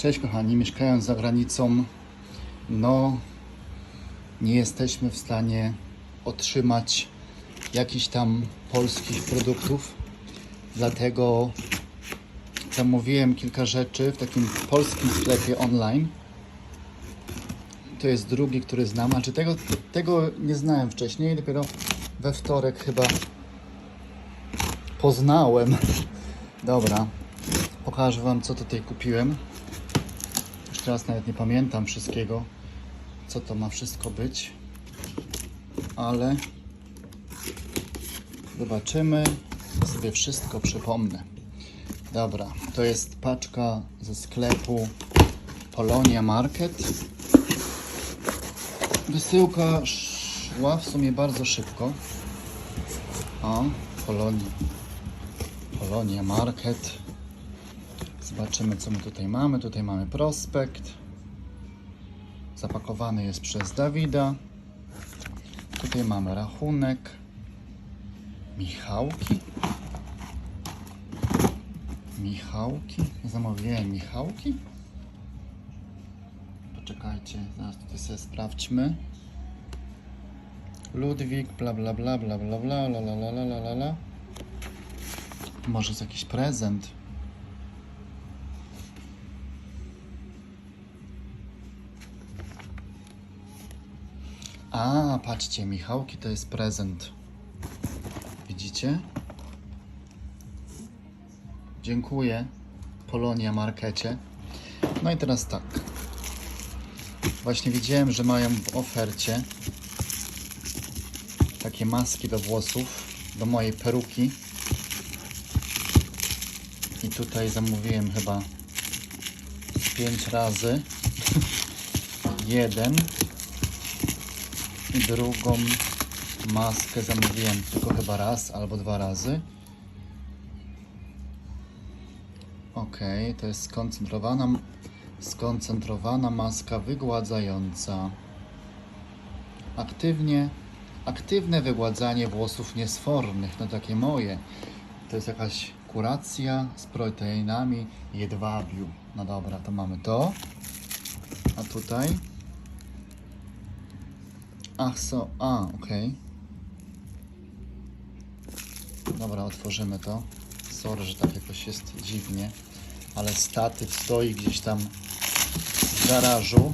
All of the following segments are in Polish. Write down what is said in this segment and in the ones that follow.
Cześć kochani, mieszkając za granicą, no nie jesteśmy w stanie otrzymać jakichś tam polskich produktów, dlatego zamówiłem kilka rzeczy w takim polskim sklepie online. To jest drugi, który znam, a czy tego, tego nie znałem wcześniej, dopiero we wtorek chyba poznałem. Dobra, pokażę Wam co tutaj kupiłem. Teraz nawet nie pamiętam wszystkiego, co to ma wszystko być, ale zobaczymy, sobie wszystko przypomnę. Dobra, to jest paczka ze sklepu Polonia Market. Wysyłka szła w sumie bardzo szybko. O, Polonia. Polonia Market. Zobaczymy, co my tutaj mamy. Tutaj mamy prospekt. Zapakowany jest przez Dawida. Tutaj mamy rachunek. Michałki. Michałki. Zamówiłem Michałki. Poczekajcie, zaraz tutaj sobie sprawdźmy. Ludwik, bla bla bla bla bla bla la la la la la la. Może jest jakiś prezent. A, patrzcie, Michałki to jest prezent. Widzicie? Dziękuję, Polonia Markecie. No i teraz tak. Właśnie widziałem, że mają w ofercie takie maski do włosów, do mojej peruki. I tutaj zamówiłem chyba 5 razy. Jeden drugą maskę zamówiłem tylko chyba raz albo dwa razy. Ok, to jest skoncentrowana, skoncentrowana maska wygładzająca. Aktywnie, aktywne wygładzanie włosów niesfornych, no takie moje. To jest jakaś kuracja z proteinami jedwabiu. No dobra, to mamy to. A tutaj? Ach, so, a, okej. Dobra, otworzymy to. Sorry, że tak jakoś jest dziwnie, ale statyw stoi gdzieś tam w garażu.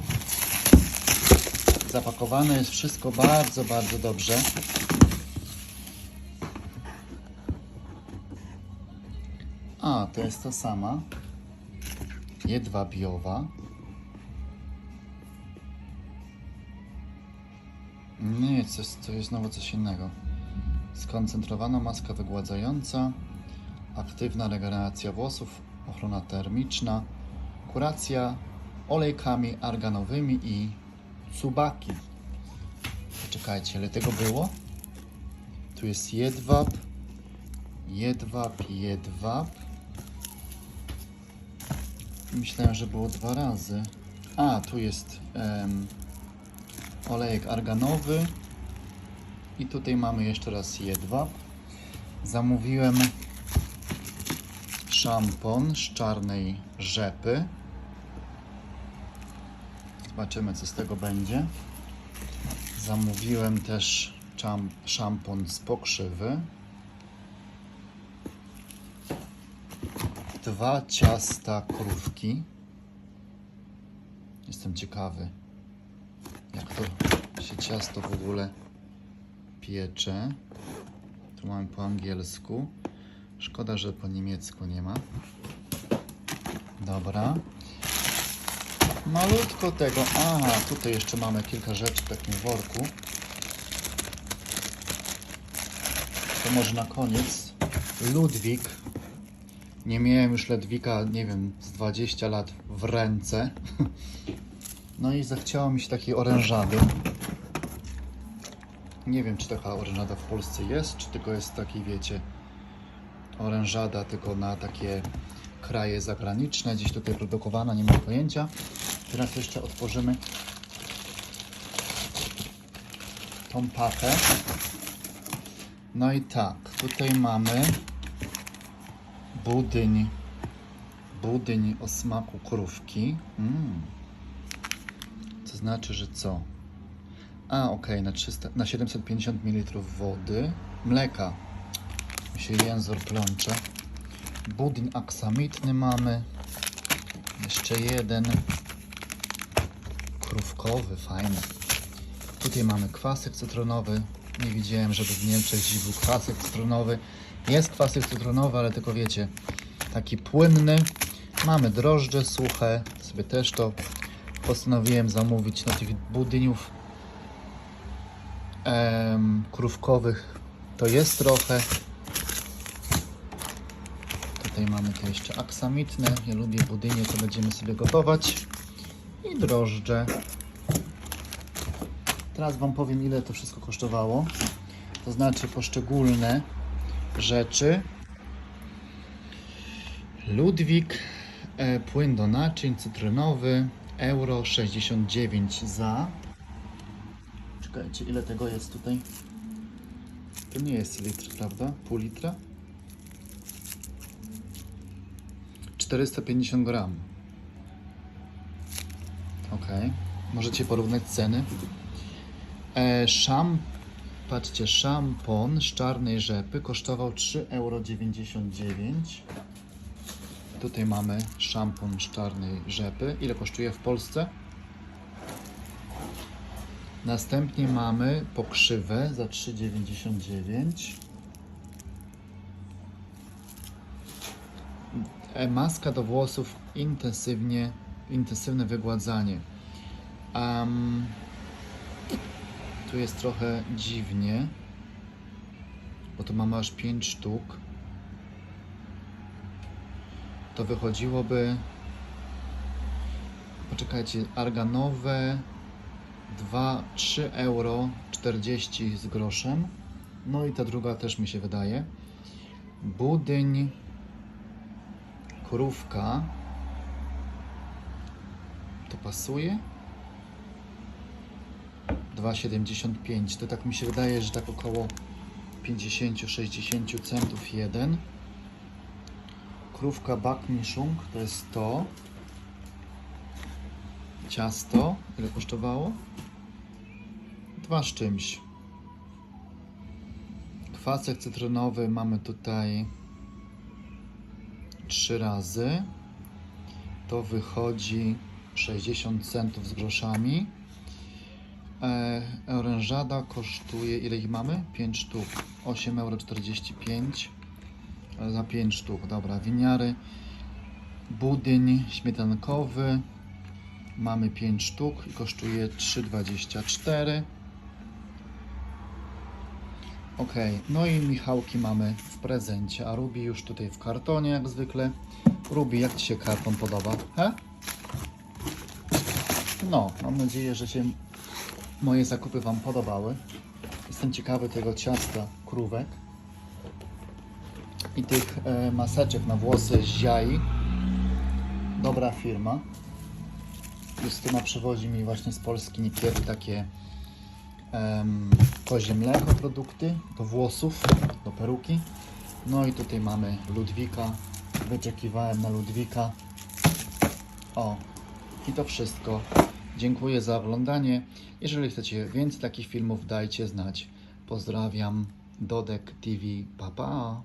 Zapakowane jest wszystko bardzo, bardzo dobrze. A, to jest to sama. Jedwabiowa. Nie, to jest, to jest znowu coś innego. Skoncentrowana maska wygładzająca, aktywna regeneracja włosów, ochrona termiczna, kuracja olejkami arganowymi i cubaki. Czekajcie, ile tego było? Tu jest jedwab, jedwab, jedwab. Myślałem, że było dwa razy. A, tu jest em, olejek arganowy. I tutaj mamy jeszcze raz jedwab. Zamówiłem szampon z czarnej rzepy. Zobaczymy, co z tego będzie. Zamówiłem też szampon z pokrzywy. Dwa ciasta krówki. Jestem ciekawy, jak to się ciasto w ogóle piecze. Tu mamy po angielsku. Szkoda, że po niemiecku nie ma. Dobra. Malutko tego. Aha, tutaj jeszcze mamy kilka rzeczy w takim worku. To może na koniec. Ludwik. Nie miałem już Ludwika, nie wiem, z 20 lat w ręce. No i zachciało mi się takiej orężady. Nie wiem, czy taka orężada w Polsce jest, czy tylko jest taki, wiecie, orężada tylko na takie kraje zagraniczne, gdzieś tutaj produkowana, nie mam pojęcia. Teraz jeszcze otworzymy tą pakę. No i tak, tutaj mamy budyń Budyń o smaku krówki. Mm. Znaczy, że co? A, okej, na, 300 na 750 ml wody. Mleka. Mi się język plącze. Budyń aksamitny mamy. Jeszcze jeden. Krówkowy, fajny. Tutaj mamy kwasek cytrynowy. Nie widziałem, żeby w Niemczech gdzieś był kwasek cytrynowy. Jest kwasek cytrynowy, ale tylko wiecie, taki płynny. Mamy drożdże suche. Sobie też to postanowiłem zamówić na tych budyniów em, krówkowych. To jest trochę. Tutaj mamy to jeszcze aksamitne. Ja lubię budynie, to będziemy sobie gotować. I drożdże. Teraz Wam powiem, ile to wszystko kosztowało. To znaczy poszczególne rzeczy. Ludwik, e, płyn do naczyń cytrynowy, euro 69 za. Czekajcie, ile tego jest tutaj? To nie jest litr, prawda? Pół litra? 450 gram. Ok. Możecie porównać ceny. E, szam, patrzcie, szampon z czarnej rzepy kosztował 3,99 euro. Tutaj mamy szampon z czarnej rzepy. Ile kosztuje w Polsce? Następnie mamy pokrzywę za 3,99. E, Maska do włosów intensywnie, intensywne wygładzanie. Am, tu jest trochę dziwnie, bo tu mamy aż 5 sztuk. To wychodziłoby. Poczekajcie, arganowe 2, 3 euro 40 z groszem. No i ta druga też mi się wydaje. Budyń, krówka. To pasuje? 2,75. To tak mi się wydaje, że tak około 50-60 centów jeden. Krówka Backmischung to jest to. Ciasto. Ile kosztowało? Dwa z czymś. Kwasek cytrynowy mamy tutaj trzy razy. To wychodzi 60 centów z groszami. E, orężada kosztuje, ile ich mamy? 5 sztuk. 8,45 euro za 5 sztuk. Dobra, winiary. Budyń śmietankowy. Mamy 5 sztuk i kosztuje 3,24. Ok, no i Michałki mamy w prezencie, a Rubi już tutaj w kartonie jak zwykle. Rubi, jak Ci się karton podoba? He? No, mam nadzieję, że się moje zakupy Wam podobały. Jestem ciekawy tego ciasta krówek i tych e, maseczek na włosy z Jai. Dobra firma. Justyna przywozi mi właśnie z Polski niekiedy takie em, kozie mleko produkty do włosów, do peruki. No i tutaj mamy Ludwika. Wyczekiwałem na Ludwika. O, i to wszystko. Dziękuję za oglądanie. Jeżeli chcecie więcej takich filmów, dajcie znać. Pozdrawiam. Dodek TV. Pa, pa.